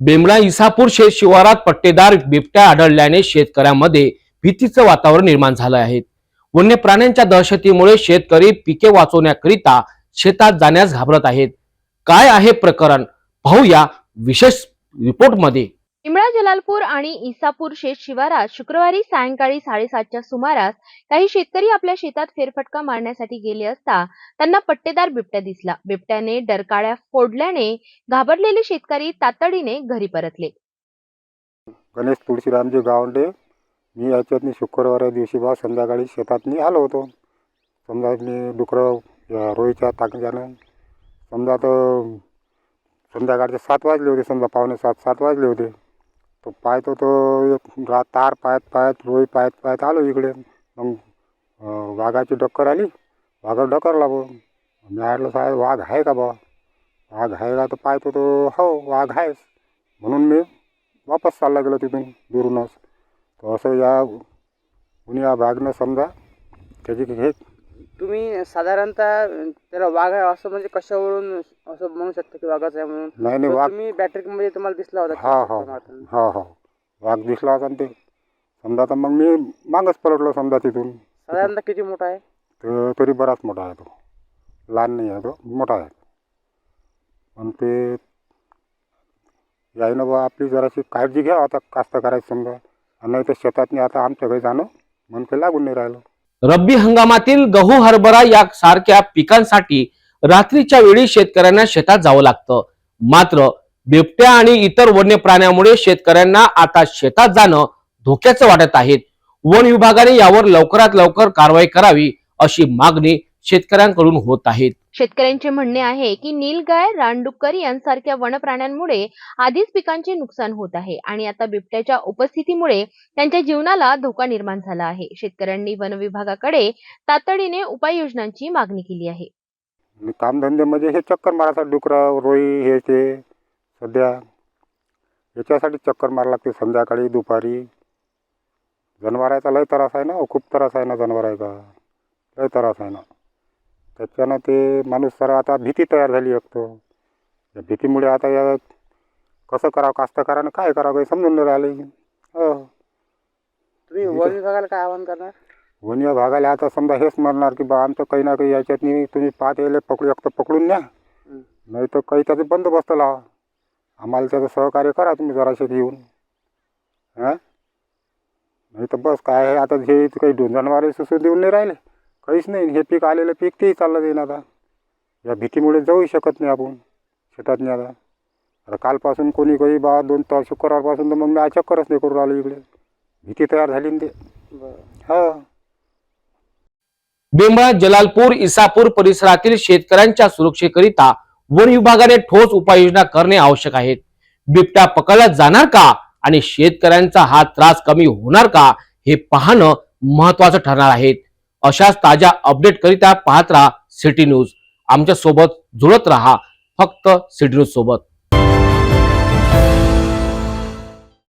बेमडा इसापूर शेत शिवारात पट्टेदार बिबट्या आढळल्याने शेतकऱ्यांमध्ये भीतीचं वातावरण निर्माण झालं आहे. वन्य प्राण्यांच्या दहशतीमुळे शेतकरी पिके वाचवण्याकरिता शेतात जाण्यास घाबरत आहेत. काय आहे प्रकरण? पाहूया विशेष रिपोर्टमध्ये. इमळा जलालपूर आणि इसापूर शेत शिवारात शुक्रवारी सायंकाळी साडेसातच्या सुमारास काही शेतकरी आपल्या शेतात फेरफटका मारण्यासाठी गेले असता त्यांना पट्टेदार बिबट्या दिसला. बिबट्याने डरकाळ्या फोडल्याने घाबरलेले शेतकरी तातडीने घरी परतले. गणेश तुळशीरामजी गावंडे मी याच्यातनी शुक्रवार दिवशी बा संध्याकाळी शेतातनी आलो होतो. समजा मी डुकरं या रोईच्या समजा तर संध्याकाळचे सात वाजले होते समजा पावणे सात सात वाजले होते. तो पाहतो तो एक रा तार पाहत पाहत रोई पाहत पाहत आलो इकडे. मग वाघाची डक्कर आली. वाघा डकरला बो मी म्हटलं साहेब वाघ आहे का बा वाघ आहे का? तर पाहतो तो हो वाघ आहेस म्हणून मी वापस चालला गेलो तिथून दुरूनच. तर असं या कुणी या बागनं समजा त्याची हे तुम्ही साधारणतः त्याला वाघ आहे असं म्हणजे कशावरून असं म्हणू शकता की वाघाचं आहे म्हणून? नाही नाही तर वाघ तुम्ही बॅटरी मध्ये तुम्हाला दिसला होता हा, हा. मारताना. हा हा. वाघ दिसला होता ना ते. समजा तर मग मी मागच पलटलो समजा तिथून. साधारणतः किती मोठा आहे? तर तरी बराच मोठा आहे तो. लहान नाही आहे तो मोठा आहे. पण ते यायनं बा आपली जराशी काळजी घ्या आता कास्त करायचं समजा. आणि नाही तर शेतातनी आता आमच्या घरी जाणं म्हणून ते लागून नाही राहिलं. रब्बी हंगामातील गहू हरभरा या सारख्या पिकांसाठी रात्रीच्या वेळी शेतकऱ्यांना शेतात जावं लागतं. मात्र बिबट्या आणि इतर वन्य प्राण्यामुळे शेतकऱ्यांना आता शेतात जाणं धोक्याचं वाटत आहे. वन विभागाने यावर लवकरात लवकर कारवाई करावी अशी मागणी शेतकऱ्यांकडून होत आहे शेतकऱ्यांचे म्हणणे आहे की नीलगाय रानडुक्कर यांसारख्या वनप्राण्यांमुळे आधीच पिकांचे नुकसान होत आहे आणि आता बिबट्याच्या उपस्थितीमुळे त्यांच्या जीवनाला धोका निर्माण झाला आहे. शेतकऱ्यांनी वन विभागाकडे तातडीने उपाययोजनांची मागणी केली आहे. आणि कामधंदे म्हणजे हे चक्कर मारायसाठी डुकरं रोई हे ते सध्या याच्यासाठी चक्कर मारा लागते. संध्याकाळी दुपारी. जनावराचा लय त्रास आहे ना हो, खूप त्रास आहे ना जनावराचा? लय त्रास आहे ना. त्याच्यानं ते माणूस सर आता भीती तयार झाली तर. या भीतीमुळे आता या कसं करावं कास्तकारानं काय करावं काही समजून नाही राहिले. हो. तुम्ही वन विभागाला काय आवाहन करणार? वन या भागाला आता समजा हेच म्हणणार की बा आमचं काही ना काही याच्यातनी तुम्ही पाहत यायला पकडू एक तर पकडून न्या. नाही तर काही त्याचे बंदोबस्त लावा. आम्हाला त्याचं सहकार्य करा तुम्ही जराशे येऊन. हां? नाही तर बस काय आहे आता हे काही दोन जनावरे सुसू देऊन नाही राहिले. काहीच नाही. हे पीक आलेलं पीक तेही चाललं जाईन आता. या भीतीमुळे जाऊही शकत नाही आपण. शेतात नाही आता. आता कालपासून कोणी काही बा दोन तास शुक्रवारपासून तर मग मी आज चक्करच नाही करून आलो इकडे. भीती तयार झाली ना ते. हा. बेंबळा जलालपूर इसापूर परिसरातील शेतकऱ्यांच्या सुरक्षेकरिता वन विभागाने ठोस उपाययोजना करणे आवश्यक आहे. बिबट्या पकडला जाणार का? आणि शेतकऱ्यांचा हा त्रास कमी होणार का? हे पाहणं महत्वाचं ठरणार आहे. अशाच ताज्या अपडेट करिता पाहत राहा सिटी न्यूज. आमच्यासोबत जुळत राहा. फक्त सिटी न्यूज सोबत.